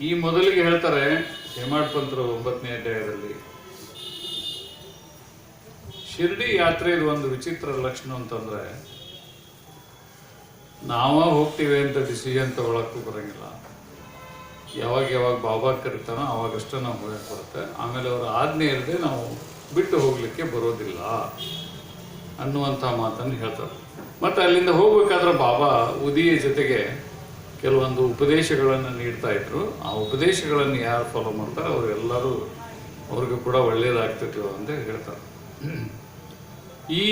ಈ ಮೊದಲಿಗೆ ಹೇಳ್ತಾರೆ ಹೇಮಾಡ್ ಪಂತರು ಒಂಬತ್ತನೇ ಅಧ್ಯಾಯದಲ್ಲಿ, ಶಿರ್ಡಿ ಯಾತ್ರೆಯ ಒಂದು ವಿಚಿತ್ರ ಲಕ್ಷಣ ಅಂತಂದ್ರೆ, ನಾವ ಹೋಗ್ತೀವಿ ಅಂತ ಡಿಸಿಷನ್ ತಗೊಳಕ್ಕೂ ಬರಂಗಿಲ್ಲ. ಯಾವಾಗ ಯಾವಾಗ ಬಾಬಾ ಕರಿತಾನೋ ಅವಾಗಷ್ಟೇ ನಾವು ಹೋಗಕ್ಕೆ ಬರುತ್ತೆ. ಆಮೇಲೆ ಅವರ ಆಜ್ಞೆ ಇಲ್ಲದೆ ನಾವು ಬಿಟ್ಟು ಹೋಗ್ಲಿಕ್ಕೆ ಬರೋದಿಲ್ಲ ಅನ್ನುವಂಥ ಮಾತನ್ನು ಹೇಳ್ತಾರೆ. ಮತ್ತು ಅಲ್ಲಿಂದ ಹೋಗ್ಬೇಕಾದ್ರೆ ಬಾಬಾ ಉದಿಯ ಜೊತೆಗೆ ಕೆಲವೊಂದು ಉಪದೇಶಗಳನ್ನು ನೀಡ್ತಾ ಇದ್ರು. ಆ ಉಪದೇಶಗಳನ್ನು ಯಾರು ಫಾಲೋ ಮಾಡ್ತಾರೆ ಅವರೆಲ್ಲರೂ ಅವ್ರಿಗೂ ಕೂಡ ಒಳ್ಳೆಯದಾಗ್ತಿತ್ತು ಅಂತ ಹೇಳ್ತಾರೆ. ಈ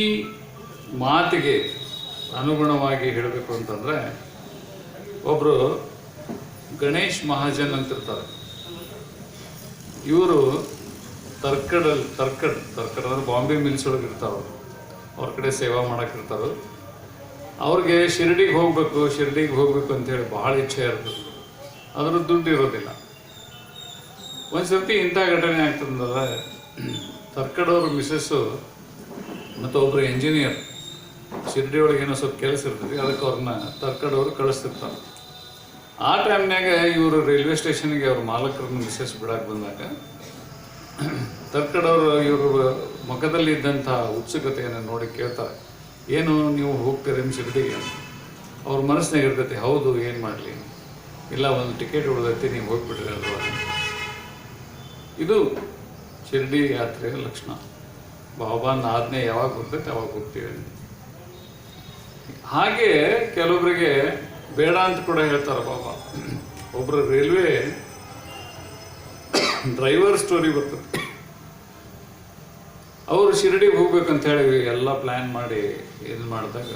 ಮಾತಿಗೆ ಅನುಗುಣವಾಗಿ ಹೇಳಬೇಕು ಅಂತಂದರೆ ಒಬ್ಬರು ಗಣೇಶ್ ಮಹಾಜನ್ ಅಂತಿರ್ತಾರೆ. ಇವರು ತರ್ಕಡಲ್ಲಿ ತರ್ಕಡ್ ತರ್ಕಡ್ ಅಂದರೆ ಬಾಂಬೆ ಮಿಲ್ಸ್ ಒಳಗೆ ಇರ್ತಾರೆ ಅವ್ರ ಕಡೆ ಸೇವಾ ಮಾಡೋಕ್ಕಿರ್ತಾರೆ ಅವ್ರಿಗೆ ಶಿರಡಿಗೆ ಹೋಗ್ಬೇಕು ಶಿರಡಿಗೆ ಹೋಗ್ಬೇಕು ಅಂತ ಹೇಳಿ ಬಹಳ ಇಚ್ಛೆ ಇರ್ತದೆ ಅದ್ರ ದುಡ್ಡು ಇರೋದಿಲ್ಲ. ಒಂದ್ಸರ್ತಿ ಇಂಥ ಘಟನೆ ಆಗ್ತದಂದ್ರೆ ತರ್ಕಡವ್ರ ಮಿಸ್ಸಸ್ಸು ಮತ್ತು ಒಬ್ಬರು ಇಂಜಿನಿಯರ್ ಶಿರಡಿ ಒಳಗೆ ಏನೋ ಸ್ವಲ್ಪ ಕೆಲಸ ಇರ್ತದೆ, ಅದಕ್ಕೆ ಅವ್ರನ್ನ ತರ್ಕಡವ್ರು ಕಳಿಸ್ತಿರ್ತಾರೆ. ಆ ಟೈಮ್ನಾಗ ಇವರು ರೈಲ್ವೆ ಸ್ಟೇಷನ್ಗೆ ಅವ್ರ ಮಾಲಕರನ್ನ ಮಿಸ್ಸಸ್ ಬಿಡಕ್ಕೆ ಬಂದಾಗ, ತರ್ಕಡವರು ಇವರು ಮುಖದಲ್ಲಿ ಇದ್ದಂಥ ಉತ್ಸುಕತೆಯನ್ನು ನೋಡಿ ಕೇಳ್ತಾರೆ. ಏನು ನೀವು ಹೋಗ್ತೀರಿ ಶಿರ್ಡಿಗೆ ಅಂತ ಅವ್ರ ಮನಸ್ಸಿನಾಗ ಇರ್ತೈತಿ, ಹೌದು, ಏನು ಮಾಡಲಿ? ಇಲ್ಲ, ಒಂದು ಟಿಕೆಟ್ ಉಳಿದೈತಿ, ನೀವು ಹೋಗ್ಬಿಟ್ರಿ ಅಲ್ವಾ? ಇದು ಶಿರ್ಡಿ ಯಾತ್ರೆಯ ಲಕ್ಷಣ. ಬಾಬಾನ ಆಜ್ಞೆ ಯಾವಾಗ ಹೋಗ್ತೈತೆ ಅವಾಗ ಹೋಗ್ತೀವಿ. ಹಾಗೆ ಕೆಲವೊಬ್ಬರಿಗೆ ಬೇಡ ಅಂತ ಕೂಡ ಹೇಳ್ತಾರೆ ಬಾಬಾ ಒಬ್ಬರು ರೈಲ್ವೆ ಡ್ರೈವರ್ ಸ್ಟೋರಿ ಬರ್ತದೆ. ಅವರು ಶಿರಡಿಗೆ ಹೋಗ್ಬೇಕಂತ ಹೇಳಿ ಎಲ್ಲ ಪ್ಲ್ಯಾನ್ ಮಾಡಿ ಇದು ಮಾಡಿದಾಗ,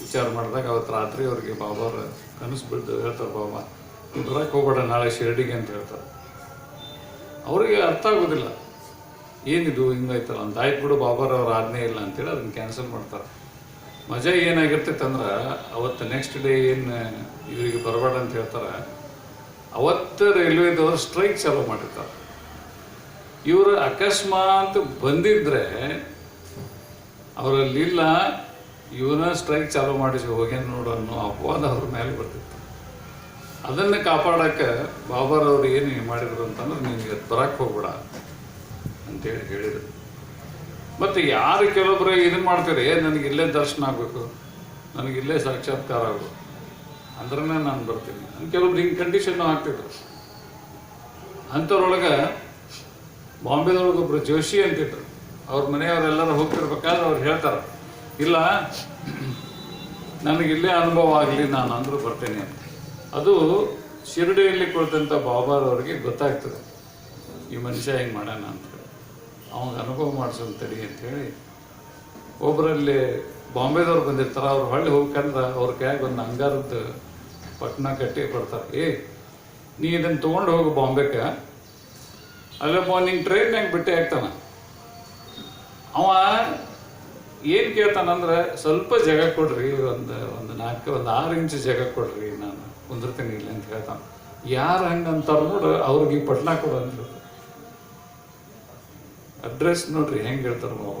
ವಿಚಾರ ಮಾಡಿದಾಗ ಅವತ್ತು ರಾತ್ರಿ ಅವ್ರಿಗೆ ಬಾಬಾರ ಕನಸು ಬಿದ್ದು ಹೇಳ್ತಾರೆ, ಬಾಬಾ ನೀವು ಹೋಗ್ಬೇಡ, ನಾಳೆ ಶಿರಡಿಗೆ ಅಂತ ಹೇಳ್ತಾರೆ. ಅವರಿಗೆ ಅರ್ಥ ಆಗೋದಿಲ್ಲ. ಏನಿದು, ಹಿಂಗಾಯ್ತಲ್ಲ ಅಂತ ಆಯ್ತು ಬಿಡು, ಬಾಬಾರವ್ರ ಆಜ್ಞೆ ಇಲ್ಲ ಅಂತೇಳಿ ಅದನ್ನ ಕ್ಯಾನ್ಸಲ್ ಮಾಡ್ತಾರೆ. ಮಜಾ ಏನಾಗಿರ್ತೈತೆ ಅಂದ್ರೆ, ಅವತ್ತು ನೆಕ್ಸ್ಟ್ ಡೇ ಏನು ಇವರಿಗೆ ಬರಬೇಡ ಅಂತ ಹೇಳ್ತಾರೆ, ಅವತ್ತು ರೈಲ್ವೆದವರು ಸ್ಟ್ರೈಕ್ ಚಾಲೂ ಮಾಡಿರ್ತಾರೆ. ಇವರು ಅಕಸ್ಮಾತ್ ಬಂದಿದ್ರೆ ಅವರಲ್ಲಿಲ್ಲ ಇವನ ಸ್ಟ್ರೈಕ್ ಚಾಲೂ ಮಾಡಿಸಿ ಹೋಗ್ಯಾನ ನೋಡು ಅನ್ನೋ ಅಪವಾದ ಅವ್ರ ಮೇಲೆ ಬರ್ತಿತ್ತು. ಅದನ್ನು ಕಾಪಾಡಕ್ಕೆ ಅವರು ಏನು ಮಾಡಿದ್ರು ಅಂತಂದ್ರೆ ನಿಮಗೆ ಬರಕ್ಕೆ ಹೋಗ್ಬೇಡ ಅಂತೇಳಿ ಹೇಳಿದರು. ಮತ್ತು ಯಾರು ಕೆಲವೊಬ್ಬರು ಇದನ್ನು ಮಾಡ್ತಾರೆ, ಏ, ನನಗೆ ಇಲ್ಲೇ ದರ್ಶನ ಆಗಬೇಕು, ನನಗೆ ಇಲ್ಲೇ ಸಾಕ್ಷಾತ್ಕಾರ ಆಗಬೇಕು ಅಂದ್ರೆ ನಾನು ಬರ್ತೀನಿ. ಕೆಲವೊಬ್ರು ಹಿಂಗೆ ಕಂಡೀಷನ್ನು ಹಾಕ್ತಿದ್ರು ಅಂಥವ್ರೊಳಗೆ ಬಾಂಬೆದೊಳಗೆ ಒಬ್ಬರು ಜೋಶಿ ಅಂತಿದ್ರು. ಅವ್ರ ಮನೆಯವರೆಲ್ಲರೂ ಹೋಗ್ತಿರ್ಬೇಕಾದ್ರೆ ಅವ್ರು ಹೇಳ್ತಾರೆ, ಇಲ್ಲ, ನನಗೆ ಇಲ್ಲೇ ಅನುಭವ ಆಗಲಿ, ನಾನು ಅಂದರೂ ಬರ್ತೇನೆ ಅಂತ. ಅದು ಶಿರಡಿಯಲ್ಲಿ ಕುಳಿತಂಥ ಬಾಬಾರವ್ರಿಗೆ ಗೊತ್ತಾಗ್ತದೆ. ಈ ಮನುಷ್ಯ ಹೆಂಗೆ ಮಾಡೋಣ ಅಂತ ಅವಂಗೆ ಅನುಭವ ಮಾಡಿಸೋದು ತಡಿ ಅಂತೇಳಿ ಒಬ್ಬರಲ್ಲಿ ಬಾಂಬೆದವ್ರು ಬಂದಿರ್ತಾರೆ. ಅವ್ರು ಹಳ್ಳಿ ಹೋಗ್ಕಂದ್ರೆ ಅವ್ರ ಕೈಯಾಗ ಒಂದು ಅಂಗಾರದ್ದು ಪಟ್ಟಣ ಕಟ್ಟಿ ಕೊಡ್ತಾರೆ. ಏ, ನೀ ಇದನ್ನು ತೊಗೊಂಡು ಹೋಗು ಬಾಂಬೆಗೆ ಅಲ್ಲಪ್ಪ ನಿಂಗೆ ಟ್ರೈನ್ಯಾಗ ಬಿಟ್ಟೆ ಆಗ್ತಾನ? ಅವ ಏನು ಕೇಳ್ತಾನಂದ್ರೆ ಸ್ವಲ್ಪ ಜಾಗ ಕೊಡ್ರಿ, ಒಂದು ಒಂದು ನಾಲ್ಕು, ಒಂದು ಆರು ಇಂಚ್ ಜಾಗ ಕೊಡ್ರಿ ನಾನು, ಕುಂದಿರ್ತೀನಿ ಇಲ್ಲಿ ಅಂತ ಹೇಳ್ತಾನೆ. ಯಾರು ಹಂಗೆ ಅಂತಾರ ನೋಡು, ಅವ್ರಿಗೆ ಈ ಪಟ್ನ ಅಡ್ರೆಸ್ ನೋಡ್ರಿ, ಹೆಂಗೆ ಹೇಳ್ತಾರೆ ಬಾಬ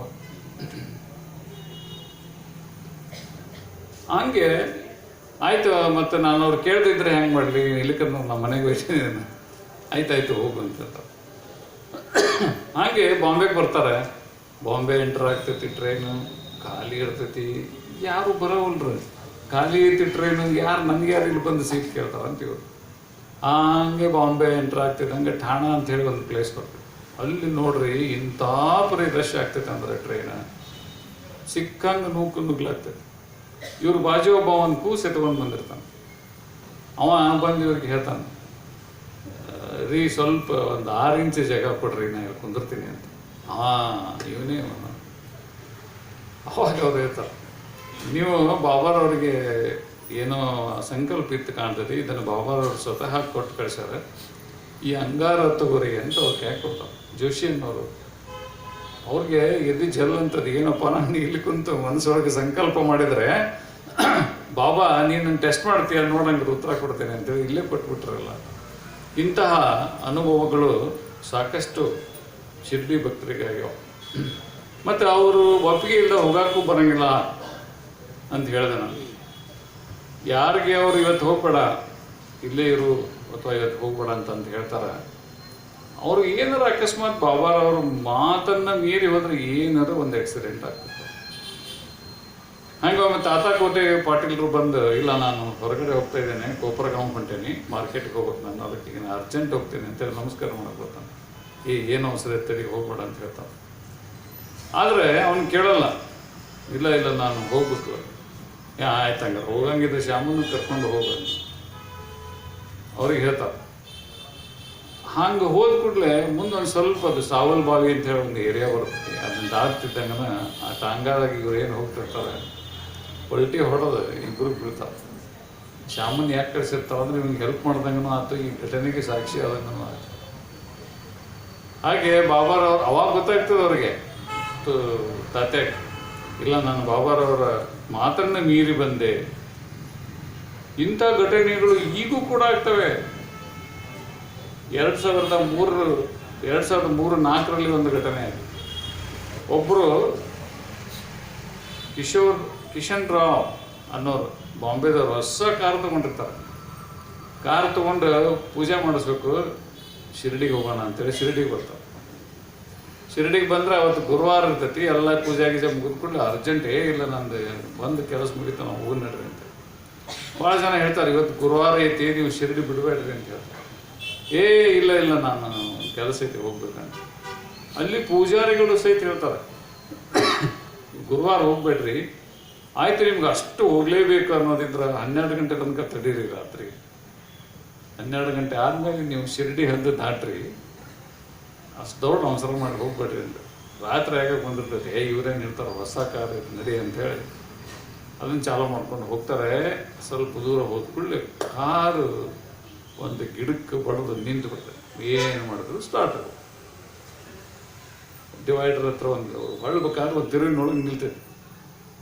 ಹಂಗೆ ಆಯ್ತು, ಮತ್ತೆ ನಾನು ಅವ್ರು ಕೇಳ್ದಿದ್ರೆ ಹೆಂಗೆ ಮಾಡ್ಲಿ ಇಲ್ಲಕ್ಕೆ ನಮ್ಮ ಮನೆಗೆ ಹೋಗ್ತೀನಿ ಆಯ್ತಾಯ್ತು, ಹೋಗು ಅಂತ ಹಾಗೆ ಬಾಂಬೆಗೆ ಬರ್ತಾರೆ. ಬಾಂಬೆ ಎಂಟರ್ ಆಗ್ತೈತಿ ಟ್ರೈನು ಖಾಲಿ ಇರ್ತೈತಿ. ಯಾರು ಬರೋವಲ್ರಿ. ಖಾಲಿ ಐತಿ ಟ್ರೈನು ಯಾರು ನನಗೆ ಯಾರು ಇಲ್ಲಿ ಬಂದು ಸೀಟ್ ಕೇಳ್ತಾರೆ ಇವ್ರು. ಹಂಗೆ ಬಾಂಬೆ ಎಂಟರ್ ಆಗ್ತೈತೆ. ಹಂಗೆ ಠಾಣಾ ಅಂತ ಹೇಳಿ ಒಂದು ಪ್ಲೇಸ್ ಬರ್ತದೆ ಅಲ್ಲಿ ನೋಡ್ರಿ ಇಂಥ ಪರಿ ರಶ್ ಆಗ್ತೈತೆ ಅಂದ್ರೆ ಟ್ರೈನ್ ಸಿಕ್ಕಂಗೆ ನೂಕು ನುಗ್ಲಾಗ್ತೈತೆ. ಇವ್ರ ಬಾಜು ಒಬ್ಬ ಒಂದು ಕೂಸು ಎತ್ಕೊಂಡು ಬಂದಿರ್ತಾನೆ. ಅವ ಬಂದು ಇವ್ರಿಗೆ ಹೇಳ್ತಾನೆ ರೀ ಸ್ವಲ್ಪ ಒಂದು ಆರು ಇಂಚು ಜಾಗ ಕೊಡ್ರಿ, ನಾ ಇಲ್ಲಿ ಕುಂದಿರ್ತೀನಿ ಅಂತ. ಹಾಂ ಇವನೇ ಅವಾಗ ಅವ್ರು ಹೇಳ್ತಾರೆ, ನೀವು ಬಾಬಾರವ್ರಿಗೆ ಏನೋ ಸಂಕಲ್ಪ ಇತ್ತು ಕಾಣ್ತದೆ, ಇದನ್ನು ಬಾಬಾರವ್ರು ಸ್ವತಃ ಕೊಟ್ಟು ಕಳ್ಸ್ಯಾರ. ಈ ಅಂಗಾರ ತಗೋರಿ ಅಂತ ಅವ್ರು ಕ್ಯಾಕ್ ಕೊಡ್ತಾರೆ ಜೋಶಿ ಅನ್ನೋರು ಅವ್ರಿಗೆ ಎದ್ದು ಜಲ್ ಅಂತದ್ದು ಏನಪ್ಪ, ನಾನು ಇಲ್ಲಿ ಕುಂತು ಮನಸ್ಸೊಳಗೆ ಸಂಕಲ್ಪ ಮಾಡಿದರೆ, ಬಾಬಾ ನೀನು ಟೆಸ್ಟ್ ಮಾಡ್ತೀಯ ನೋಡಂಗೆ ಉತ್ತರ ಕೊಡ್ತೇನೆ ಅಂತೇಳಿ ಇಲ್ಲೇ ಕೊಟ್ಬಿಟ್ರಲ್ಲ. ಇಂತಹ ಅನುಭವಗಳು ಸಾಕಷ್ಟು ಶಿರ್ಡಿ ಭಕ್ತರಿಗೆ ಆಗ್ಯಾವ ಮತ್ತು ಅವರು ಒಪ್ಪಿಗೆ ಇಲ್ಲ ಹೋಗಕ್ಕೂ ಬರೋಂಗಿಲ್ಲ ಅಂತ ಹೇಳಿದೆ ನಾನು. ಯಾರಿಗೆ ಅವರು ಇವತ್ತು ಹೋಗ್ಬೇಡ, ಇಲ್ಲೇ ಇರು ಅಥವಾ ಇವತ್ತು ಹೋಗ್ಬೇಡ ಅಂತಂದು ಹೇಳ್ತಾರೆ. ಅವ್ರಿಗೆ ಏನಾರು ಅಕಸ್ಮಾತ್ ಬಾಬಾರವ್ರ ಮಾತನ್ನು ಮೀರಿ ಹೋದ್ರೆ ಏನಾದ್ರು ಒಂದು ಆಕ್ಸಿಡೆಂಟ್ ಆಗ್ತದೆ. ಹಂಗೆ ಒಮ್ಮೆ ತಾತ ಕೋಟೆ ಪಾಟೀಲ್ರು ಬಂದು, ಇಲ್ಲ ನಾನು ಹೊರಗಡೆ ಹೋಗ್ತಾ ಇದ್ದೇನೆ ಕೋಪರಗಾಂವ್ ಹೊಂಟೇನಿ ಮಾರ್ಕೆಟ್ಗೆ ಹೋಗ್ಬೇಕು ನಾನು, ಅದಕ್ಕೆ ಈಗ ಅರ್ಜೆಂಟ್ ಹೋಗ್ತೇನೆ ಅಂತೇಳಿ ನಮಸ್ಕಾರ ಮಾಡಕ್ ಈ ಏನು ಅವಸರ ಎತ್ತಡಿ ಹೋಗ್ಬೇಡ ಅಂತ ಹೇಳ್ತಾನೆ. ಆದರೆ ಅವನು ಕೇಳಲ್ಲ, ಇಲ್ಲ ಇಲ್ಲ, ನಾನು ಹೋಗ್ಬೇಕು. ಏ, ಆಯ್ತು ಹಂಗಾರೆ, ಹೋಗಂಗಿದ್ರೆ ಶ್ಯಾಮನ್ನು ಕರ್ಕೊಂಡು ಹೋಗಂತ ಅವ್ರಿಗೆ ಹೇಳ್ತಾರೆ ಹಂಗೆ ಹೋದ ಕೂಡಲೇ ಮುಂದೊಂದು ಸ್ವಲ್ಪ ಅದು ಸಾವಲ್ ಬಾವಿ ಅಂತ ಹೇಳಿ ಒಂದು ಏರಿಯಾ ಬರುತ್ತೆ. ಅದನ್ನ ದಾಟ್ತಿದ್ದಂಗನ ಆ ಟಾಂಗಾದಾಗ ಇವ್ರು ಏನು ಹೋಗ್ತಿರ್ತಾರೆ ಪಲ್ಟಿ ಹೊಡೆದು ಇಬ್ಬರು ಬೀಳ್ತಾರೆ ಶಾಮನ್ ಯಾಕೆ ಕಳಿಸಿರ್ತಾರೆ ಅಂದರೆ ಇವ್ನಿಗೆ ಹೆಲ್ಪ್ ಮಾಡ್ದಂಗನೂ ಆಯ್ತು ಈ ಘಟನೆಗೆ ಸಾಕ್ಷಿ ಆದಂಗನೂ ಆಯ್ತು ಹಾಗೆ ಬಾಬಾರವ್ರು ಅವಾಗ ಗೊತ್ತಾಗ್ತದೆ ಅವ್ರಿಗೆ. ತಾತೆ ಇಲ್ಲ ನಾನು ಬಾಬಾರವರ ಮಾತನ್ನು ಮೀರಿ ಬಂದೆ. ಇಂಥ ಘಟನೆಗಳು ಈಗೂ ಕೂಡ ಆಗ್ತವೆ. ಎರಡು ಸಾವಿರದ ಮೂರು, ಎರಡು ಸಾವಿರದ ಮೂರು ನಾಲ್ಕರಲ್ಲಿ ಒಂದು ಘಟನೆ ಆಗಿದೆ ಒಬ್ಬರು ಕಿಶೋರ್ ಕಿಶನ್ ರಾವ್ ಅನ್ನೋರು ಬಾಂಬೆದವ್ರು ಹೊಸ ಕಾರ್ ತಗೊಂಡಿರ್ತಾರೆ. ಕಾರ್ ತೊಗೊಂಡು ಪೂಜೆ ಮಾಡಿಸ್ಬೇಕು, ಶಿರಡಿಗೆ ಹೋಗೋಣ ಅಂತೇಳಿ ಶಿರಡಿಗೆ ಬರ್ತಾರೆ. ಶಿರಡಿಗೆ ಬಂದ್ರೆ ಅವತ್ತು ಗುರುವಾರ ಇರ್ತೈತಿ, ಎಲ್ಲ ಪೂಜೆ ಗೀಜೆ ಮುಗಿದ್ಕೊಂಡು ಅರ್ಜೆಂಟ್ ಏ ಇಲ್ಲ, ನಂದು ಬಂದು ಕೆಲಸ ಮುಗಿತ ನಾವು ಹೋಗಿ ನಡ್ರಿ ಅಂತ ಭಾಳ ಜನ ಹೇಳ್ತಾರೆ, ಇವತ್ತು ಗುರುವಾರ ಐತಿ ನೀವು ಶಿರಡಿ ಬಿಡಬೇಡ್ರಿ ಅಂತ ಹೇಳ್ತಾರೆ ಏ, ಇಲ್ಲ ಇಲ್ಲ, ನಾನು ಕೆಲಸ ಐತಿ ಹೋಗ್ಬೇಕಂತ ಅಲ್ಲಿ ಪೂಜಾರಿಗಳು ಸಹಿತ ಹೇಳ್ತಾರೆ, ಗುರುವಾರ ಹೋಗ್ಬೇಡ್ರಿ ಆಯ್ತು ನಿಮ್ಗೆ ಅಷ್ಟು ಹೋಗ್ಲೇಬೇಕು ಅನ್ನೋದಿದ್ರೆ ಹನ್ನೆರಡು ಗಂಟೆ ತನಕ ತಡೀರಿ ರಾತ್ರಿ. ಹನ್ನೆರಡು ಗಂಟೆ ಆದ್ಮೇಲೆ ನೀವು ಶಿರ್ಡಿ ಹದ್ದು ದಾಟ್ರಿ. ಅಷ್ಟು ದೊಡ್ಡ ಅವಸರ ಮಾಡಿ ಹೋಗ್ಬೇಡ್ರಿ ಅಂತ ರಾತ್ರಿ ಆಗ ಬಂದಿರ್ತದೆ ಏ, ಇವ್ರೇನು ಇರ್ತಾರೆ ಹೊಸ ಕಾರ್ ನಡಿ ಅಂತ ಹೇಳಿ. ಅದನ್ನು ಚಾಲೂ ಮಾಡ್ಕೊಂಡು ಹೋಗ್ತಾರೆ. ಸ್ವಲ್ಪ ದೂರ ಹೋದ್ಕೊಳ್ಳಿ ಕಾರು ಒಂದು ಗಿಡಕ್ಕೆ ಬಡದು ನಿಂತು ಬಿಡ್ತಾರೆ ಏನು ಮಾಡಿದ್ರು ಸ್ಟಾರ್ಟ್ ಡಿವೈಡರ್ ಹತ್ರ ಒಂದು ಹೊಳ್ಬೇಕಾದ್ರೆ ಒಂದು ತಿರುವಿನೊಳಗೆ ನಿಲ್ತೈತಿ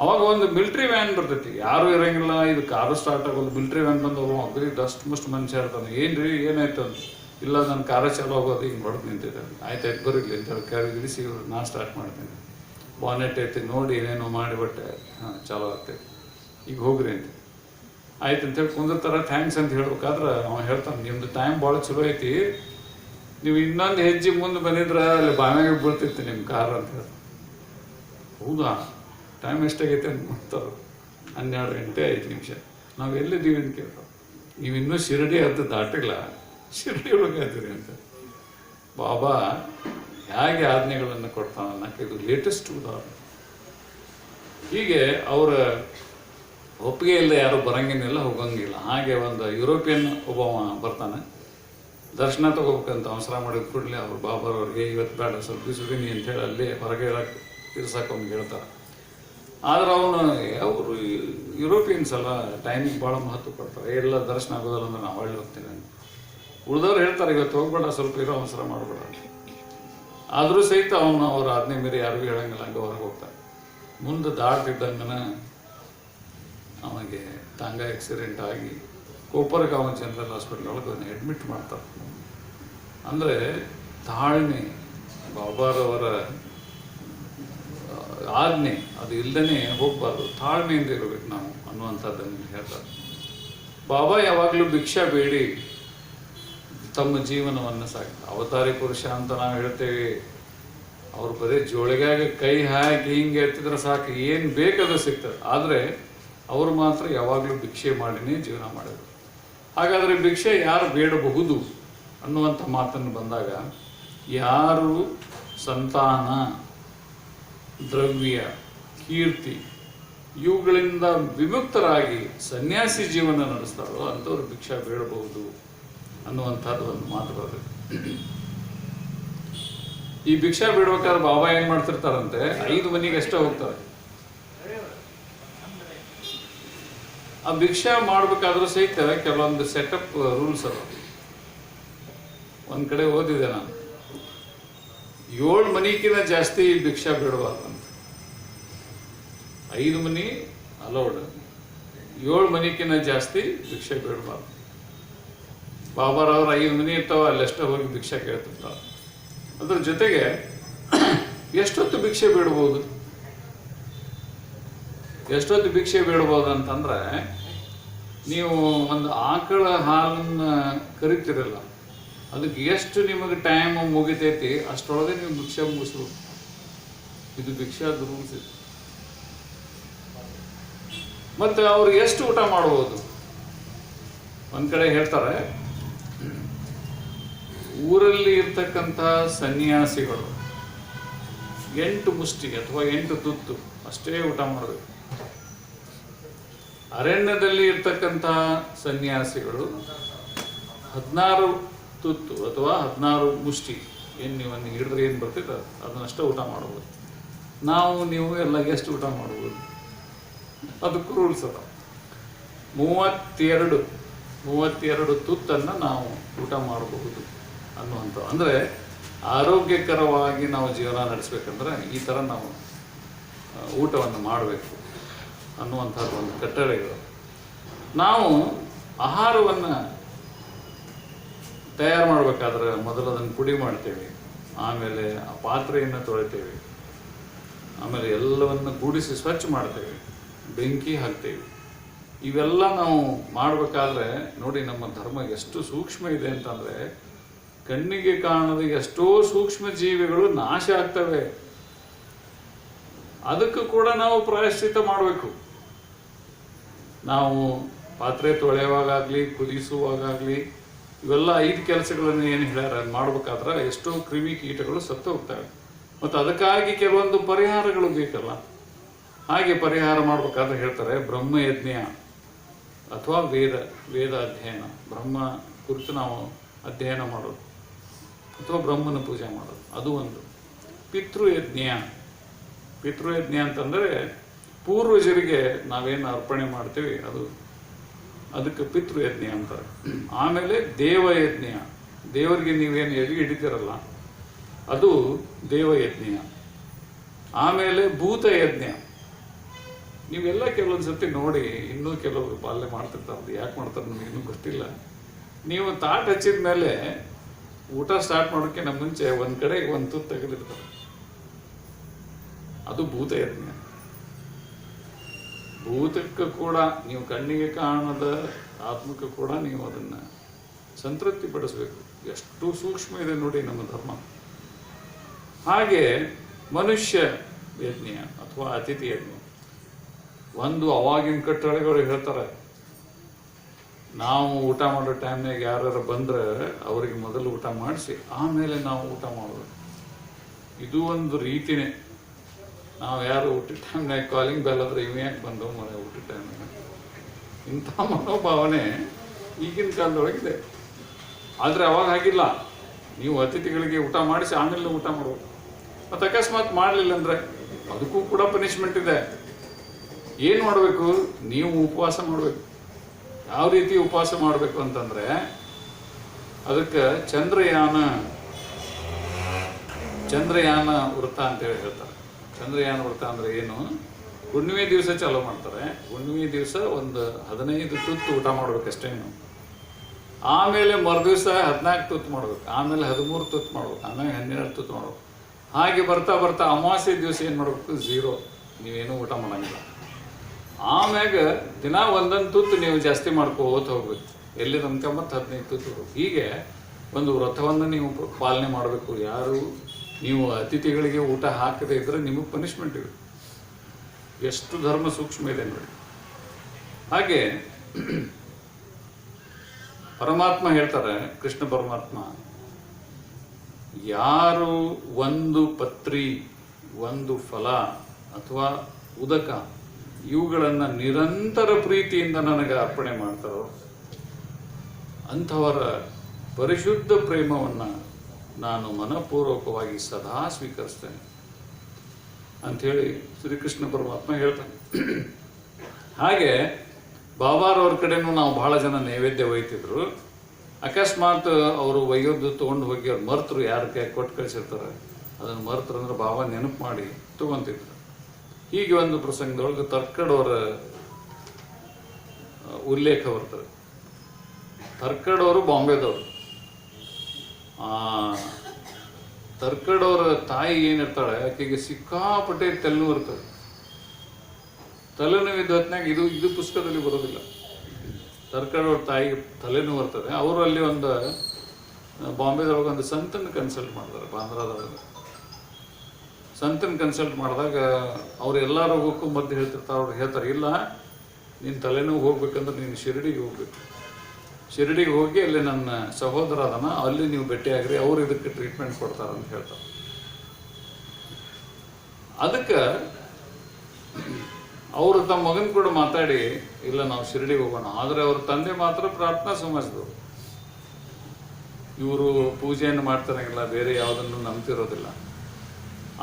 ಅವಾಗ ಒಂದು ಮಿಲ್ಟ್ರಿ ವ್ಯಾನ್ ಬರ್ತೈತಿ. ಯಾರು ಇರಂಗಿಲ್ಲ ಇದು ಕಾರು ಸ್ಟಾರ್ಟ್ ಆಗೋದು. ಮಿಲ್ಟ್ರಿ ವ್ಯಾನ್ ಬಂದು ಅಗ್ರಿ ಡಸ್ಟ್ ಮಸ್ಟ್ ಮನುಷ್ಯ ಇರ್ತಾನೆ. ಏನ್ರಿ, ಏನಾಯ್ತು ಅಂತ. ಇಲ್ಲ ನನ್ನ ಕಾರ ಚಾಲು ಆಗೋದು ಹಿಂಗೆ ಹೊಡೆದು ನಿಂತಿದ್ದೆ. ಆಯ್ತು ಆಯ್ತು ಬರಲಿ ಅಂತ ಹೇಳಿ ಕ್ಯಾರಿ ಇಳಿಸಿ ಇವ್ರು, ನಾ ಸ್ಟಾರ್ಟ್ ಮಾಡ್ತೀನಿ. ಬಾನೆಟ್ ಐತಿ, ನೋಡಿ ಏನೇನೋ ಮಾಡಿಬಿಟ್ಟೆ ಹಾಂ, ಚಾಲು ಆಗ್ತೈತಿ. ಈಗ ಹೋಗ್ರಿ ಅಂತ. ಆಯ್ತು ಅಂತೇಳಿ ಕುಂದಿರ್ತಾರ. ಥ್ಯಾಂಕ್ಸ್ ಅಂತ ಹೇಳ್ಬೇಕಾದ್ರೆ ಅವ ಹೇಳ್ತಾನೆ, ನಿಮ್ದು ಟೈಮ್ ಭಾಳ ಚಲೋ ಐತಿ. ನೀವು ಇನ್ನೊಂದು ಹೆಜ್ಜೆ ಮುಂದೆ ಬಂದಿದ್ರೆ ಅಲ್ಲಿ ಬಾವಿಗೆ ಬೀಳ್ತಿತ್ತು ನಿಮ್ಮ ಕಾರ್ ಅಂತ ಹೇಳಿ ಹೌದಾ? ಟೈಮ್ ಎಷ್ಟಾಗೈತೆ ಅಂತ ಮಾಡ್ತಾರೆ ಹನ್ನೆರಡು ಗಂಟೆ ಐದು ನಿಮಿಷ. ನಾವು ಎಲ್ಲಿದ್ದೀವಿ ಅಂತ ಕೇಳ್ತಾರೆ ನೀವು ಇನ್ನೂ ಶಿರಡಿ ಅದು ದಾಟಿಲ್ಲ. ಶಿರಡಿ ಒಳಗೆ ಇದ್ದೀರಿ ಅಂತ. ಬಾಬಾ ಹೇಗೆ ಆಜ್ಞೆಗಳನ್ನು ಕೊಡ್ತಾನೆ ಅನ್ನೋಕೆ ಇದು ಲೇಟೆಸ್ಟ್ ಉದಾಹರಣೆ. ಹೀಗೆ ಅವರ ಒಪ್ಪಿಗೆ ಇಲ್ಲದೆ ಯಾರು ಬರಂಗಿನಿಲ್ಲ, ಹೋಗಂಗಿಲ್ಲ. ಹಾಗೆ ಒಂದು ಯುರೋಪಿಯನ್ ಒಬ್ಬ ಬರ್ತಾನೆ. ದರ್ಶನ ತಗೋಬೇಕಂತ ಅವಸರ ಮಾಡಿದ ಕೂಡಲೇ ಅವ್ರು ಬಾಬಾರವ್ರಿಗೆ ಇವತ್ತು ಬೇಡ, ಸ್ವಲ್ಪ ದಿವಸದೀನಿ ಅಂತ ಹೇಳಿ ಅಲ್ಲಿ ಹೊರಗೆ ಇರಕ್ಕೆ, ಇರ್ಸಕ್ಕೆ ಅವ್ನಿಗೆ ಹೇಳ್ತಾರೆ. ಆದ್ರೆ ಅವನು ಅವರು ಯುರೋಪಿಯನ್ಸ್ ಅಲ್ಲ ಟೈಮಿಗೆ ಭಾಳ ಮಹತ್ವ ಕೊಡ್ತಾರೆ. ಎಲ್ಲ ದರ್ಶನ ಆಗೋದಲ್ಲ ಅಂದ್ರೆ ನಾವು ಹಳ್ಳಿ ಹೋಗ್ತೀನಿ ಅಂತ. ಉಳಿದವ್ರು ಹೇಳ್ತಾರೆ, ಇವತ್ತು ಹೋಗ್ಬೇಡ, ಸ್ವಲ್ಪ ಇರೋ ಅವಸರ ಮಾಡಬೇಡ ಆದರೂ ಸಹಿತ ಅವನು ಅವ್ರ ಆಜ್ಞೆ ಮೀರಿ ಯಾರಿಗೂ ಹೇಳಂಗಿಲ್ಲ, ಹಂಗೆ ಹೊರಗೆ ಹೋಗ್ತಾರೆ ಮುಂದೆ ದಾಡ್ತಿದ್ದಂಗನ ಅವನಿಗೆ ತಾಂಗ ಆಕ್ಸಿಡೆಂಟ್ ಆಗಿ ಕೋಪರಗಾಂವ ಜನರಲ್ ಹಾಸ್ಪಿಟಲ್ ಒಳಗೆ ಅದನ್ನು ಅಡ್ಮಿಟ್ ಮಾಡ್ತಾರೆ. ಅಂದರೆ ತಾಳ್ಮೆ, ಬಾಬಾರವರ ಆಜ್ಞೆ ಅದು ಇಲ್ಲದೇ ಹೋಗ್ಬಾರ್ದು. ತಾಳ್ಮೆಯಿಂದ ಇರಬೇಕು ನಾವು ಅನ್ನುವಂಥದ್ದನ್ನು ಹೇಳ್ತಾರೆ. ಬಾಬಾ ಯಾವಾಗಲೂ ಭಿಕ್ಷೆ ಬೇಡಿ. ತಮ್ಮ ಜೀವನವನ್ನು ಸಾಕಿ. ಅವತಾರಿ ಪುರುಷ ಅಂತ ನಾವು ಹೇಳ್ತೇವೆ. ಅವ್ರು ಬರೀ ಜೋಳಿಗಾಗ ಕೈ ಹಾಕಿ ಹಿಂಗೆ ಎತ್ತಿದ್ರೆ ಸಾಕು. ಏನು ಬೇಕದು ಸಿಗ್ತದೆ. ಆದರೆ ಅವರು ಮಾತ್ರ ಯಾವಾಗಲೂ ಭಿಕ್ಷೆ ಮಾಡಿನೇ ಜೀವನ ಮಾಡಿದರು ಹಾಗಾದರೆ ಭಿಕ್ಷೆ ಯಾರು ಬೇಡಬಹುದು ಅನ್ನುವಂಥ ಮಾತನ್ನು ಬಂದಾಗ, ಯಾರು ಸಂತಾನ ದ್ರವ್ಯ, ಕೀರ್ತಿ ಇವುಗಳಿಂದ ವಿಮುಕ್ತರಾಗಿ ಸನ್ಯಾಸಿ ಜೀವನ ನಡೆಸ್ತಾರೋ ಅಂಥವ್ರು ಭಿಕ್ಷಾ ಬೇಡಬಹುದು ಅನ್ನುವಂಥದ್ದು ಒಂದು ಮಾತು ಬರ್ತದೆ ಈ ಭಿಕ್ಷಾ ಬಿಡ್ಬೇಕಾದ್ರೆ ಬಾಬಾ ಏನ್ ಮಾಡ್ತಿರ್ತಾರಂತೆ? ಐದು ಮನೆಗೆ ಅಷ್ಟೇ ಹೋಗ್ತಾರೆ. ಆ ಭಿಕ್ಷಾ ಮಾಡ್ಬೇಕಾದ್ರೂ ಸಹಿತ ಕೆಲವೊಂದು ಸೆಟಪ್ ರೂಲ್ಸ್ ಅದ ಒಂದ್ ಕಡೆ ಓದಿದೆ ನಾನು. ಏಳು ಮನೆಗಿಂತ ಜಾಸ್ತಿ ಭಿಕ್ಷಾ ಬಿಡಬಾರ್ದು. ಐದು ಮನಿ ಅಲೌಡ್. ಏಳು ಮನಿಕಿನ್ನ ಜಾಸ್ತಿ ಭಿಕ್ಷೆ ಬೇಡಬಾರ್ದು. ಬಾಬಾರವ್ರ ಐದು ಮನಿ ಇರ್ತಾವ, ಅಲ್ಲಷ್ಟೇ ಹೋಗಿ ಭಿಕ್ಷೆ ಕೇಳ್ತಿರ್ತಾವ. ಅದ್ರ ಜೊತೆಗೆ ಎಷ್ಟೊತ್ತು ಭಿಕ್ಷೆ ಬೇಡಬಹುದು ಎಷ್ಟೊತ್ತು ಭಿಕ್ಷೆ ಬೇಡಬಹುದು ಅಂತಂದ್ರೆ, ನೀವು ಒಂದು ಆಕಳ ಹಾಲನ್ನು ಕರಿತಿರಲ್ಲ, ಅದಕ್ಕೆ ಎಷ್ಟು ನಿಮಗೆ ಟೈಮ್ ಮುಗಿತೈತಿ ಅಷ್ಟರೊಳಗೆ ನೀವು ಭಿಕ್ಷೆ ಮುಗಿಸ್ಬೇಕು. ಇದು ಭಿಕ್ಷಾ ಇದು ಮತ್ತು ಅವ್ರು ಎಷ್ಟು ಊಟ ಮಾಡ್ಬೋದು? ಒಂದು ಕಡೆ ಹೇಳ್ತಾರೆ, ಊರಲ್ಲಿ ಇರ್ತಕ್ಕಂಥ ಸನ್ಯಾಸಿಗಳು, ಎಂಟು ಮುಷ್ಟಿ ಅಥವಾ ಎಂಟು ತುತ್ತು ಅಷ್ಟೇ ಊಟ ಮಾಡಬೇಕು. ಅರಣ್ಯದಲ್ಲಿ ಇರ್ತಕ್ಕಂಥ ಸನ್ಯಾಸಿಗಳು ಹದಿನಾರು ತುತ್ತು ಅಥವಾ ಹದಿನಾರು ಮುಷ್ಟಿ, ಏನು ನೀವು ಹಿಡಿದ್ರೆ ಏನು ಬರ್ತೈತೆ, ಅದನ್ನಷ್ಟೇ ಊಟ ಮಾಡ್ಬೋದು. ನಾವು ನೀವು ಎಲ್ಲ ಎಷ್ಟು ಊಟ ಮಾಡ್ಬೋದು? ಅದಕ್ಕೂ ರೂಲ್ಸ್ ಅದ ಮೂವತ್ತೆರಡು ಮೂವತ್ತೆರಡು ತುತ್ತನ್ನು ನಾವು ಊಟ ಮಾಡಬಹುದು ಅನ್ನುವಂಥ. ಅಂದರೆ ಆರೋಗ್ಯಕರವಾಗಿ ನಾವು ಜೀವನ ನಡೆಸಬೇಕಂದ್ರೆ ಈ ಥರ ನಾವು ಊಟವನ್ನು ಮಾಡಬೇಕು ಅನ್ನುವಂಥದ್ದು ಒಂದು ಕಟ್ಟಳೆಗಳು. ನಾವು ಆಹಾರವನ್ನು ತಯಾರು ಮಾಡಬೇಕಾದ್ರೆ ಮೊದಲು ಅದನ್ನು ಪುಡಿ ಮಾಡ್ತೇವೆ, ಆಮೇಲೆ ಆ ಪಾತ್ರೆಯನ್ನು ತೊಳಿತೇವೆ, ಆಮೇಲೆ ಎಲ್ಲವನ್ನು ಗೂಡಿಸಿ ಸ್ವಚ್ಛ ಮಾಡ್ತೇವೆ. ಬೆಂಕಿ ಹಾಕ್ತೇವೆ ಇವೆಲ್ಲ ನಾವು ಮಾಡಬೇಕಾದ್ರೆ ನೋಡಿ ನಮ್ಮ ಧರ್ಮ ಎಷ್ಟು ಸೂಕ್ಷ್ಮ ಇದೆ ಅಂತಂದರೆ ಕಣ್ಣಿಗೆ ಕಾಣದ ಎಷ್ಟೋ ಸೂಕ್ಷ್ಮ ಜೀವಿಗಳು ನಾಶ ಆಗ್ತವೆ. ಅದಕ್ಕೂ ಕೂಡ ನಾವು ಪ್ರಾಯಶ್ಚಿತ ಮಾಡಬೇಕು. ನಾವು ಪಾತ್ರೆ ತೊಳೆಯುವಾಗಲಿ ಕುದಿಸುವಾಗಲಿ ಇವೆಲ್ಲ ಐದು ಕೆಲಸಗಳನ್ನು ಏನು ಹೇಳ್ಯಾರ ಮಾಡ್ಬೇಕಾದ್ರೆ ಎಷ್ಟೋ ಕ್ರಿಮಿ ಕೀಟಗಳು ಸತ್ತು ಹೋಗ್ತವೆ. ಮತ್ತು ಅದಕ್ಕಾಗಿ ಕೆಲವೊಂದು ಪರಿಹಾರಗಳು ಬೇಕಲ್ಲ. ಹಾಗೆ ಪರಿಹಾರ ಮಾಡ್ಬೇಕಾದ್ರೆ ಹೇಳ್ತಾರೆ ಬ್ರಹ್ಮಯಜ್ಞ ಅಥವಾ ವೇದ ವೇದ ಅಧ್ಯಯನ. ಬ್ರಹ್ಮ ಕುರಿತು ನಾವು ಅಧ್ಯಯನ ಮಾಡೋದು ಅಥವಾ ಬ್ರಹ್ಮನ ಪೂಜೆ ಮಾಡೋದು. ಅದು ಒಂದು. ಪಿತೃಯಜ್ಞ ಪಿತೃಯಜ್ಞ ಅಂತಂದರೆ ಪೂರ್ವಜರಿಗೆ ನಾವೇನು ಅರ್ಪಣೆ ಮಾಡ್ತೀವಿ, ಅದು ಅದಕ್ಕೆ ಪಿತೃಯಜ್ಞ ಅಂತಾರೆ. ಆಮೇಲೆ ದೇವಯಜ್ಞ ದೇವರಿಗೆ ನೀವೇನು ಎಲ್ಲಿ ಹಿಡಿತೀರಲ್ಲ ಅದು ದೇವಯಜ್ಞ ಆಮೇಲೆ ಭೂತಯಜ್ಞ ನೀವೆಲ್ಲ ಕೆಲವೊಂದು ಸರ್ತಿ ನೋಡಿ ಇನ್ನೂ ಕೆಲವರು ಪಾಲನೆ ಮಾಡ್ತಿರ್ತಾರೆ. ಅದು ಯಾಕೆ ಮಾಡ್ತಾರೆ ನಮ್ಗೆ ಇನ್ನೂ ಗೊತ್ತಿಲ್ಲ. ನೀವು ತಾಟ್ ಹಚ್ಚಿದ ಮೇಲೆ ಊಟ ಸ್ಟಾರ್ಟ್ ಮಾಡೋಕ್ಕಿಂತ ಮುಂಚೆ ಒಂದು ಕಡೆ ಒಂದು ತುತ್ತು ತೆಗೆದಿರ್ತಾರೆ ಅದು ಭೂತ ಯಜ್ಞ. ಭೂತಕ್ಕೆ ಕೂಡ ನೀವು ಕಣ್ಣಿಗೆ ಕಾಣದ, ಆತ್ಮಕ್ಕೆ ಕೂಡ ನೀವು ಅದನ್ನು ಸಂತೃಪ್ತಿ ಪಡಿಸ್ಬೇಕು. ಎಷ್ಟು ಸೂಕ್ಷ್ಮ ಇದೆ ನೋಡಿ ನಮ್ಮ ಧರ್ಮ. ಹಾಗೆ ಮನುಷ್ಯ ಯಜ್ಞ ಅಥವಾ ಅತಿಥಿ ಯಜ್ಞ. ಒಂದು ಅವಾಗಿನ ಕಟ್ಟಳೆಗಳು ಹೇಳ್ತಾರೆ, ನಾವು ಊಟ ಮಾಡೋ ಟೈಮ್ನಾಗ ಯಾರು ಬಂದ್ರೆ ಅವರಿಗೆ ಮೊದಲು ಊಟ ಮಾಡಿಸಿ, ಆಮೇಲೆ ನಾವು ಊಟ ಮಾಡೋದು. ಇದು ಒಂದು ರೀತಿನೇ. ನಾವು ಯಾರು ಊಟದ ಟೈಮ್ನಾಗ ಕಾಲಿಂಗ್ ಬೆಲ್ ಆದ್ರೆ ಇವ್ ಯಾಕೆ ಬಂದವು ಮನೆ ಊಟದ ಟೈಮ್ನಾಗ. ಇಂಥ ಮನೋಭಾವನೆ ಈಗಿನ ಕಾಲದೊಳಗಿದೆ. ಆದರೆ ಅವಾಗ ಹಾಗಿಲ್ಲ. ನೀವು ಅತಿಥಿಗಳಿಗೆ ಊಟ ಮಾಡಿಸಿ ಆಮೇಲೆ ಊಟ ಮಾಡ್ಬೋದು ಮತ್ತು ಅಕಸ್ಮಾತ್ ಮಾಡಲಿಲ್ಲ ಅಂದರೆ ಅದಕ್ಕೂ ಕೂಡ ಪನಿಷ್ಮೆಂಟ್ ಇದೆ. ಏನು ಮಾಡಬೇಕು? ನೀವು ಉಪವಾಸ ಮಾಡಬೇಕು. ಯಾವ ರೀತಿ ಉಪವಾಸ ಮಾಡಬೇಕು ಅಂತಂದರೆ, ಅದಕ್ಕೆ ಚಂದ್ರಯಾನ ಚಂದ್ರಯಾನ ವೃತ್ತ ಅಂತೇಳಿ ಹೇಳ್ತಾರೆ. ಚಂದ್ರಯಾನ ವೃತ್ತ ಅಂದ್ರೆ ಏನು? ಹುಣ್ಣಿಮೆ ದಿವಸ ಚಾಲೂ ಮಾಡ್ತಾರೆ. ಹುಣ್ಣಿಮೆ ದಿವಸ ಒಂದು ಹದಿನೈದು ತುತ್ತು ಊಟ ಮಾಡ್ಬೇಕಷ್ಟೇ ನೀವು ಆಮೇಲೆ ಮರುದಿವಸ ಹದಿನಾಲ್ಕು ತುತ್ತು ಮಾಡ್ಬೇಕು. ಆಮೇಲೆ ಹದಿಮೂರು ತುತ್ತು ಮಾಡ್ಬೇಕು. ಆಮೇಲೆ ಹನ್ನೆರಡು ತುತ್ತು ಮಾಡ್ಬೇಕು. ಹಾಗೆ ಬರ್ತಾ ಬರ್ತಾ ಅಮಾವಾಸ್ಯ ದಿವಸ ಏನು ಮಾಡಬೇಕು? ಝೀರೋ. ನೀವೇನೂ ಊಟ ಮಾಡಂಗಿಲ್ಲ. ಆಮ್ಯಾಗ ದಿನ ಒಂದೊಂದು ತುತ್ತು ನೀವು ಜಾಸ್ತಿ ಮಾಡ್ಕೋತ ಹೋಗ್ಬೇಕು. ಎಲ್ಲಿ ತನಕ ಮತ್ತು ಹದಿನೈದು ತುತ್ತು ಹೋಗ್ಬೇಕು. ಹೀಗೆ ಒಂದು ವ್ರತವನ್ನು ನೀವು ಪಾಲನೆ ಮಾಡಬೇಕು. ಯಾರು ನೀವು ಅತಿಥಿಗಳಿಗೆ ಊಟ ಹಾಕದೇ ಇದ್ರೆ ನಿಮಗೆ ಪನಿಷ್ಮೆಂಟ್ ಇದೆ ಎಷ್ಟು ಧರ್ಮ ಸೂಕ್ಷ್ಮ ಇದೆ ನೋಡಿ. ಹಾಗೆ ಪರಮಾತ್ಮ ಹೇಳ್ತಾರೆ, ಕೃಷ್ಣ ಪರಮಾತ್ಮ, ಯಾರು ಒಂದು ಪತ್ರಿ, ಒಂದು ಫಲ ಅಥವಾ ಉದಕ ಇವುಗಳನ್ನು ನಿರಂತರ ಪ್ರೀತಿಯಿಂದ ನನಗೆ ಅರ್ಪಣೆ ಮಾಡ್ತಾರೋ, ಅಂಥವರ ಪರಿಶುದ್ಧ ಪ್ರೇಮವನ್ನು ನಾನು ಮನಪೂರ್ವಕವಾಗಿ ಸದಾ ಸ್ವೀಕರಿಸ್ತೇನೆ ಅಂಥೇಳಿ ಶ್ರೀಕೃಷ್ಣ ಪರಮಾತ್ಮ ಹೇಳ್ತಾನೆ. ಹಾಗೆ ಬಾಬಾರವ್ರ ಕಡೆನೂ ನಾವು ಬಹಳ ಜನ ನೈವೇದ್ಯ ಒಯ್ತಿದ್ರು. ಅಕಸ್ಮಾತ್ ಅವರು ಒಯ್ಯೋದು ತೊಗೊಂಡು ಹೋಗಿ ಅವ್ರು ಮರ್ತರು ಯಾರ ಕೈ ಕೊಟ್ಟು ಕಳಿಸಿರ್ತಾರೆ. ಅದನ್ನು ಮರ್ತರು ಅಂದ್ರೆ ಬಾಬಾ ನೆನಪು ಮಾಡಿ ತೊಗೊಂತಿದ್ರು. ಹೀಗೆ ಒಂದು ಪ್ರಸಂಗದೊಳಗೆ ತರ್ಕಡವರ ಉಲ್ಲೇಖ ಬರ್ತದೆ. ತರ್ಕಡವರು ಬಾಂಬೆದವರು. ತರ್ಕಡವರ ತಾಯಿ ಏನಿರ್ತಾಳೆ, ಆಕೆಗೆ ಸಿಕ್ಕಾಪಟ್ಟೆ ತಲೆನೂ ಇರ್ತದೆ. ತಲೆನೋವು ಹೊತ್ನಾಗ ಇದು ಇದು ಪುಸ್ತಕದಲ್ಲಿ ಬರೋದಿಲ್ಲ. ತರ್ಕಡವ್ರ ತಾಯಿಗೆ ತಲೆನೋವು ಬರ್ತದೆ. ಅವರು ಅಲ್ಲಿ ಒಂದು ಬಾಂಬೆದೊಳಗೆ ಒಂದು ಸಂತನ ಕನ್ಸಲ್ಟ್ ಮಾಡ್ತಾರೆ, ಬಾಂದ್ರಾದೊಳಗೆ. ಸಂತನ ಕನ್ಸಲ್ಟ್ ಮಾಡಿದಾಗ ಅವ್ರು ಎಲ್ಲ ರೋಗಕ್ಕೂ ಮದ್ದು ಹೇಳ್ತಿರ್ತಾರೆ, ಅವ್ರು ಹೇಳ್ತಾರೆ, ಇಲ್ಲ ನಿನ್ನ ತಲೆನೋವು ಹೋಗ್ಬೇಕಂದ್ರೆ ನೀನು ಶಿರಡಿಗೆ ಹೋಗ್ಬೇಕು. ಶಿರಡಿಗೆ ಹೋಗಿ ಅಲ್ಲಿ ನನ್ನ ಸಹೋದರ ಅದನ, ಅಲ್ಲಿ ನೀವು ಭೇಟಿಯಾಗ್ರಿ, ಅವ್ರು ಇದಕ್ಕೆ ಟ್ರೀಟ್ಮೆಂಟ್ ಕೊಡ್ತಾರೆ ಅಂತ ಹೇಳ್ತಾರೆ. ಅದಕ್ಕೆ ಅವರು ತಮ್ಮ ಮಗನ ಕೂಡ ಮಾತಾಡಿ, ಇಲ್ಲ, ನಾವು ಶಿರಡಿಗೆ ಹೋಗೋಣ. ಆದರೆ ಅವ್ರ ತಂದೆ ಮಾತ್ರ ಪ್ರಾರ್ಥನಾ ಸಮಾಜದವರು. ಇವರು ಪೂಜೆಯನ್ನು ಮಾಡ್ತಾರಂಗಿಲ್ಲ, ಬೇರೆ ಯಾವುದನ್ನು ನಂಬ್ತಿರೋದಿಲ್ಲ.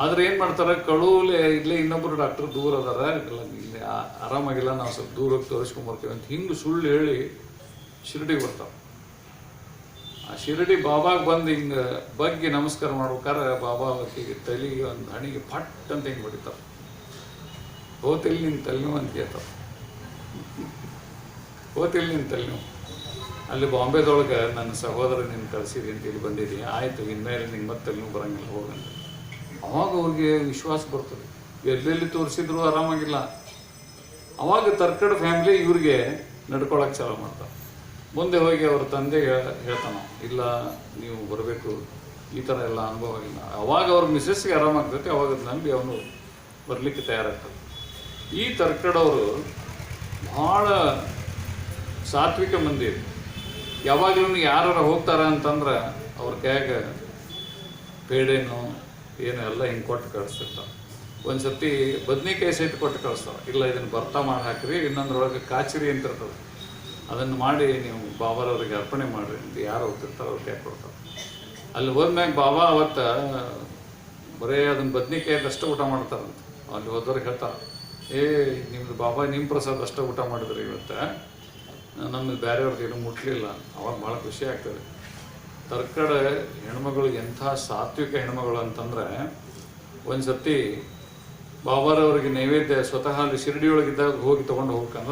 ಆದ್ರೆ ಏನು ಮಾಡ್ತಾರೆ ಕಳುವಲೆ ಇಲ್ಲೇ ಇನ್ನೊಬ್ರು ಡಾಕ್ಟರ್ ದೂರ ಅದಾರ, ಇಲ್ಲ ಆರಾಮಾಗಿಲ್ಲ, ನಾವು ಸ್ವಲ್ಪ ದೂರ ಹೋಗಿ ತೋರಿಸ್ಕೊಂಬರ್ತೀವಿ ಅಂತ ಹಿಂಗೆ ಸುಳ್ಳು ಹೇಳಿ ಶಿರಡಿಗೆ ಬರ್ತಾವೆ. ಆ ಶಿರಡಿ ಬಾಬಾಗೆ ಬಂದು ಹಿಂಗೆ ಬಗ್ಗೆ ನಮಸ್ಕಾರ ಮಾಡ್ಬೇಕಾರೆ ಬಾಬಾ ಅವತ್ತಿಗೆ ತಲೆಗೆ ಒಂದು ಹಣಿಗೆ ಪಟ್ ಅಂತ ಹಿಂಗೆ ಹೊಡಿತಾರೆ ಹೋತಿಲ್ ನಿನ್ನ ತಲೆನೋವು ಅಂತ ಕೇಳ್ತಾವ. ಹೋತಿಲ್ ನಿನ್ನ ತಲೆನೋವು. ಅಲ್ಲಿ ಬಾಂಬೆದೊಳಗೆ ನನ್ನ ಸಹೋದರ ನಿನ್ನ ಕಳಿಸಿದಿ ಅಂತ ಇಲ್ಲಿ ಬಂದಿದ್ದೀನಿ ಆಯಿತು, ಇನ್ಮೇಲೆ ನಿಂಗೆ ಮತ್ತೆ ತಲೆನೋವು ಬರಂಗಿಲ್ಲ, ಹೋಗಂತ. ಅವಾಗ ಅವ್ರಿಗೆ ವಿಶ್ವಾಸ ಬರ್ತದೆ. ಎಲ್ಲೆಲ್ಲಿ ತೋರಿಸಿದ್ರು ಆರಾಮಾಗಿಲ್ಲ. ಅವಾಗ ತರ್ಕಡ ಫ್ಯಾಮಿಲಿ ಇವ್ರಿಗೆ ನಡ್ಕೊಳಕ್ಕೆ ಚಾಲು ಮಾಡ್ತಾರೆ. ಮುಂದೆ ಹೋಗಿ ಅವ್ರ ತಂದೆ ಹೇಳ್ತಾನ, ಇಲ್ಲ, ನೀವು ಬರಬೇಕು. ಈ ಥರ ಎಲ್ಲ ಅನುಭವ ಆಗಿಲ್ಲ ಅವಾಗ ಅವ್ರ ಮಿಸ್ಸಸ್ಗೆ ಆರಾಮಾಗ್ತೈತೆ, ಅವಾಗ ನಂಬಿ ಅವನು ಬರಲಿಕ್ಕೆ ತಯಾರಾಗ್ತದೆ ಈ ತರ್ಕಡವರು ಭಾಳ ಸಾತ್ವಿಕ ಮಂದಿ. ಯಾವಾಗಲೂ ಯಾರು ಹೋಗ್ತಾರ ಅಂತಂದ್ರೆ ಅವ್ರ ಕೈಯಾಗ ಪೇಡೆನೋ ಏನು ಎಲ್ಲ ಹಿಂಗೆ ಕೊಟ್ಟು ಕಳಿಸ್ತಿರ್ತಾವೆ ಒಂದು ಸರ್ತಿ ಬದ್ನಿಕಾಯಿ ಸೈಟ್ ಕೊಟ್ಟು ಕಳಿಸ್ತಾವೆ. ಇಲ್ಲ, ಇದನ್ನು ಭರ್ತಾ ಮಾಡಿ ಹಾಕ್ರಿ, ಇನ್ನೊಂದ್ರೊಳಗೆ ಕಾಚಿರಿ ಅಂತ ಇರ್ತದೆ. ಅದನ್ನು ಮಾಡಿ ನೀವು ಬಾಬಾರವ್ರಿಗೆ ಅರ್ಪಣೆ ಮಾಡಿರಿ ಅಂತ ಯಾರು ಹೋಗ್ತಿರ್ತಾರೆ ಅವ್ರು ಕೈ ಕೊಡ್ತಾರೆ. ಅಲ್ಲಿ ಹೋದ್ಮ್ಯಾಗ ಬಾಬಾ ಅವತ್ತು ಬರೀ ಅದನ್ನ ಬದ್ನೆಕಾಯಿ ಅಷ್ಟೇ ಊಟ ಮಾಡ್ತಾರಂತೆ ಅಲ್ಲಿ ಹೋದವ್ರಿಗೆ ಹೇಳ್ತಾರೆ, ಏ, ನಿಮ್ದು ಬಾಬಾ ನಿಮ್ಮ ಪ್ರಸಾದ ಅಷ್ಟೇ ಊಟ ಮಾಡಿದ್ರಿ ಇವತ್ತು. ಬೇರೆ ಬೇರೆಯವ್ರದ್ದು ಏನೂ ಮುಟ್ಲಿಲ್ಲ ಅವಾಗ ಭಾಳ ಖುಷಿ ಆಗ್ತದೆ. ತರ್ಕಡ ಹೆಣ್ಮಗಳು ಎಂಥ ಸಾತ್ವಿಕ ಹೆಣ್ಮಗಳು ಅಂತಂದ್ರೆ ಒಂದು ಸತಿ ಬಾಬಾರವ್ರಿಗೆ ನೈವೇದ್ಯ ಸ್ವತಃ ಅಲ್ಲಿ ಶಿರಡಿಯೊಳಗಿದ್ದಾಗ ಹೋಗಿ ತೊಗೊಂಡು ಹೋಗ್ಬೇಕಂದ್ರೆ